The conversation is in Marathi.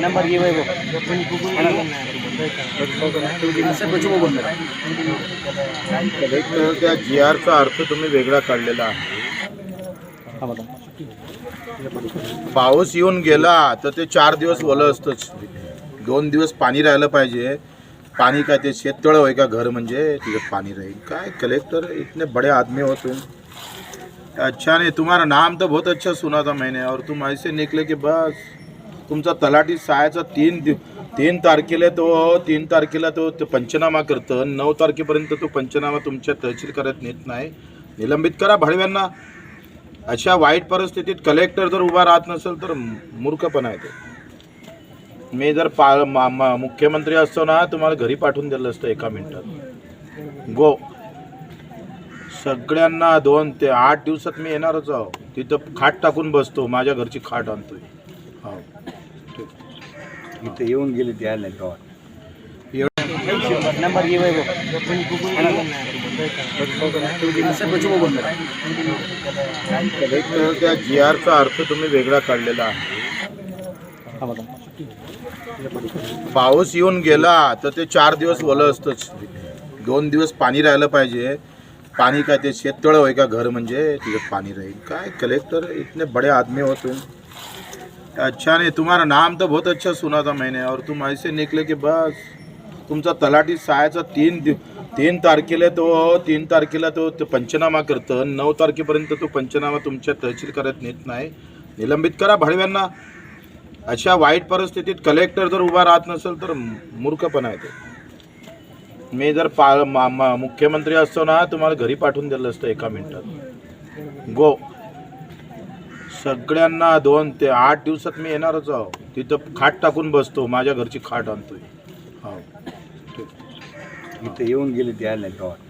नंबर ये वैभव कलेक्टर त्या जी आरचा अर्थ तुम्ही वेगळा काढलेला आहे. पाऊस येऊन गेला तर ते चार दिवस ओलं असतंच. दोन दिवस पाणी राहिलं पाहिजे. पाणी काय ते शेततळ होय का घर म्हणजे? तिथे पाणी राहील. काय कलेक्टर इतने बड़े आदमी हो तुम. अच्छा नहीं तुम्हारा नाम तो बहुत अच्छा सुना था मैंने और तुम ऐसे निकले कि बस. तुमचा तलाठी सहाचा तीन दिव तीन तारखेला तो तीन तारखेला तो पंचनामा करतं. नऊ तारखेपर्यंत तो पंचनामा तुमच्या तहसील करत नेत नाही. निलंबित करा भाडव्यांना. अशा वाईट परिस्थितीत कलेक्टर जर उभा राहत नसेल तर मूर्खपणा आहे ते. मी जर पा मा- मा- मुख्यमंत्री असतो ना तुम्हाला घरी पाठवून दिलं असतं एका मिनिटात. गो. सगळ्यांना दोन ते आठ दिवसात मी येणारच आहो. तिथं खाट टाकून बसतो. माझ्या घरची खाट आणतोय. हो. इथे येऊन गेले ते आले गावात नंबर ये वैभव. कलेक्टर त्या जी आरचा अर्थ तुम्ही वेगळा काढलेला आहे. पाऊस येऊन गेला तर ते चार दिवस ओलं असतंच. दोन दिवस पाणी राहिलं पाहिजे. पाणी काय ते शेततळ होय का घर म्हणजे? तिथे पाणी राहील. काय कलेक्टर इतने बड़े आदमी हो तुम? अच्छा नहीं तुम्हारा नाम तो बहुत अच्छा सुना था मैंने और तुम ऐसे निकले कि बस तुमचा तलाठी सहायचा तीन दिव तीन तारखेला तो तीन तारखेला तो तो पंचनामा करतं नऊ तारखेपर्यंत तो पंचनामा तुमच्या तहसील करत नेत नाही. निलंबित करा भाडव्यांना. अशा वाईट परिस्थितीत कलेक्टर जर उभा राहत नसेल तर मूर्खपणा आहे ते. मी जर पा मा- मा- मुख्यमंत्री असतो ना तुम्हाला घरी पाठवून दिलं असतं एका मिनटात. गो. सगळ्यांना दोन ते आठ दिवसात मी येणारच आहो. तिथं खाट टाकून बसतो माझ्या घरची खाट आणतोय. हो. इथे येऊन गेले ते आले गावात